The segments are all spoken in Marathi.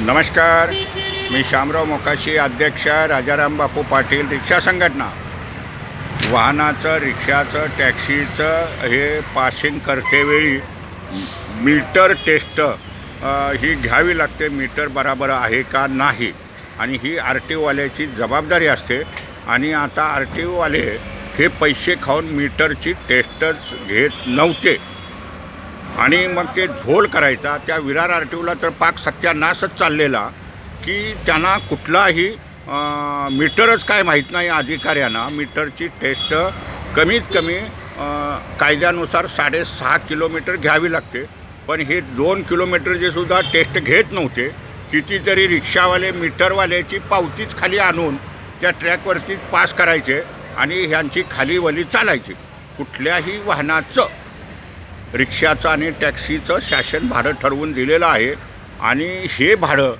नमस्कार मी शामराव मोकाशी अध्यक्ष राजाराम बापू पाटील रिक्षा संघटना. वाहनाचं रिक्षाचं टॅक्सीचं हे पासिंग करतेवेळी मीटर टेस्ट ही घ्यावी लागते मीटर बराबर आहे का नाही? आणि ही आर टी ओवाल्याची जबाबदारी असते. आणि आता आर टी ओवाले हे पैसे खाऊन मीटरची टेस्टच घेत नव्हते. आणि मग ते झोल करायचा त्या विरार आर टी ओला तर पाक सत्यानाशच चाललेला की त्यांना कुठलाही मीटरच काय माहीत नाही अधिकाऱ्यांना. मीटरची टेस्ट कमीत कमी कायद्यानुसार साडेसहा किलोमीटर घ्यावी लागते. पण हे दोन किलोमीटरचे सुद्धा टेस्ट घेत नव्हते कितीतरी रिक्षावाले मीटरवाल्याची पावतीच खाली आणून त्या ट्रॅकवरतीच पास करायचे आणि ह्यांची खालीवली चालायची. कुठल्याही वाहनाचं रिक्षाचं आणि टॅक्सीचं शासन भाडं ठरवून दिलेलं आहे. आणि हे भाडं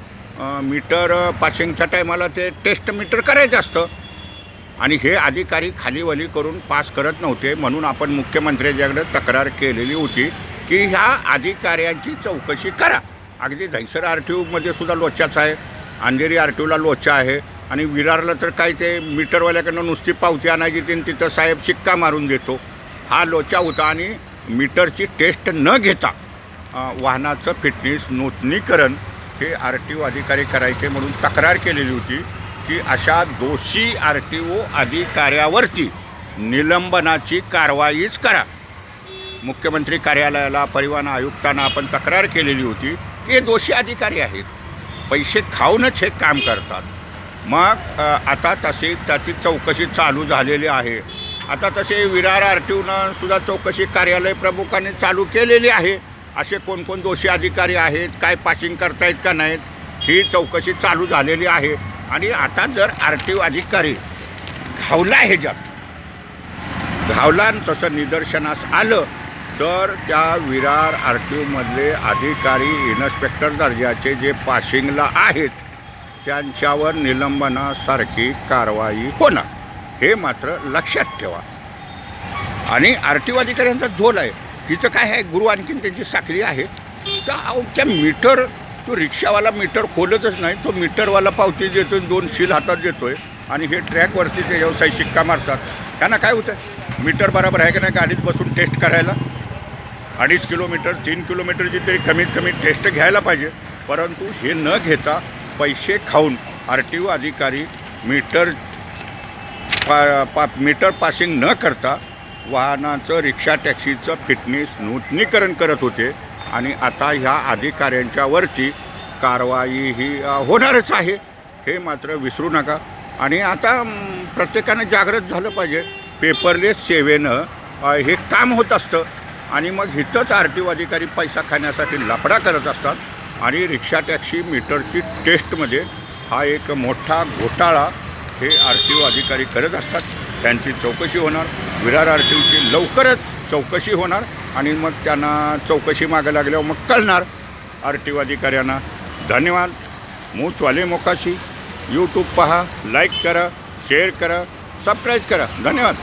मीटर पासिंगच्या टायमाला ते टेस्ट मीटर करायचं असतं. आणि हे अधिकारी खालीवली करून पास करत नव्हते म्हणून आपण मुख्यमंत्र्यांच्याकडे तक्रार केलेली होती की ह्या अधिकाऱ्यांची चौकशी करा. अगदी धैसर आर टी ओमध्ये सुद्धा लोचाच आहे अंधेरी आर टी ओला लोचा आहे आणि विरारला तर काय ते मीटरवाल्याकडनं नुसती पावती आणायची तिथं साहेब शिक्का मारून देतो. हा लोचा होता आणि मीटरची टेस्ट न घेता वाहनाचं फिटनेस नूतनीकरण हे आर टी ओ अधिकारी करायचे म्हणून तक्रार केलेली होती की अशा दोषी आर टी ओ अधिकाऱ्यावरती निलंबनाची कारवाईच करा. मुख्यमंत्री कार्यालयाला परिवहन आयुक्तांना आपण तक्रार केलेली होती की हे दोषी अधिकारी आहेत. पैसे खाऊनच हे काम करतात. मग आता तशी त्याची चौकशी चालू झालेली आहे. आता तसे विरार आर टी सुद्धा चौकशी कार्यालय प्रमुखांनी चालू केलेली आहे. असे कोणकोण दोषी अधिकारी आहेत काय पासिंग करतायत का नाहीत ही चौकशी चालू झालेली आहे. आणि आता जर आर टी ओ अधिकारी घावला ह्याच्यात घावला तसं निदर्शनास आलं तर त्या विरार आर टी ओमधले अधिकारी इन्स्पेक्टर दर्जाचे जे पासिंगला आहेत त्यांच्यावर निलंबनासारखी कारवाई होणार. हे मात्र लक्षात ठेवा. आणि आर टी ओ अधिकाऱ्यांचा झोल आहे. तिथं काय आहे? गुरु आणखीन त्यांची साखळी आहे. तर त्या मीटर तो रिक्षावाला मीटर खोलतच नाही. तो मीटरवाला पावती देतो दोन शील हातात देतोय. आणि हे ट्रॅकवरती ते व्यवसाय शिक्का मारतात. त्यांना काय होतं मीटर बरोबर आहे का नाही? गाडीत बसून टेस्ट करायला. अडीच किलोमीटर तीन किलोमीटरची तरी कमीत कमी टेस्ट घ्यायला पाहिजे. परंतु हे न घेता पैसे खाऊन आर टी ओ अधिकारी मीटर पा पा मीटर पासिंग न करता वाहनाचं रिक्षा टॅक्सीचं फिटनेस नूतनीकरण करत होते. आणि आता ह्या अधिकाऱ्यांच्यावरती कारवाई ही होणारच आहे. हे मात्र विसरू नका. आणि आता प्रत्येकानं जागृत झालं पाहिजे. पेपरलेस सेवेनं हे काम होत असतं. आणि मग इथंच आर टी ओ अधिकारी पैसा खाण्यासाठी लफडा करत असतात. आणि रिक्षा टॅक्सी मीटरची टेस्टमध्ये हा एक मोठा घोटाळा हे आर टी ओ अधिकारी करत असतात. त्यांची चौकशी होणार. विरार आर टी ओची लवकरच चौकशी होणार आणि मग त्यांना चौकशी मागे लागल्यावर मग कळणार. आर टी ओ अधिकाऱ्यांना धन्यवाद. मूचवाले मोकाशी. यूट्यूब पहा लाईक करा शेअर करा सबस्क्राईब करा. धन्यवाद.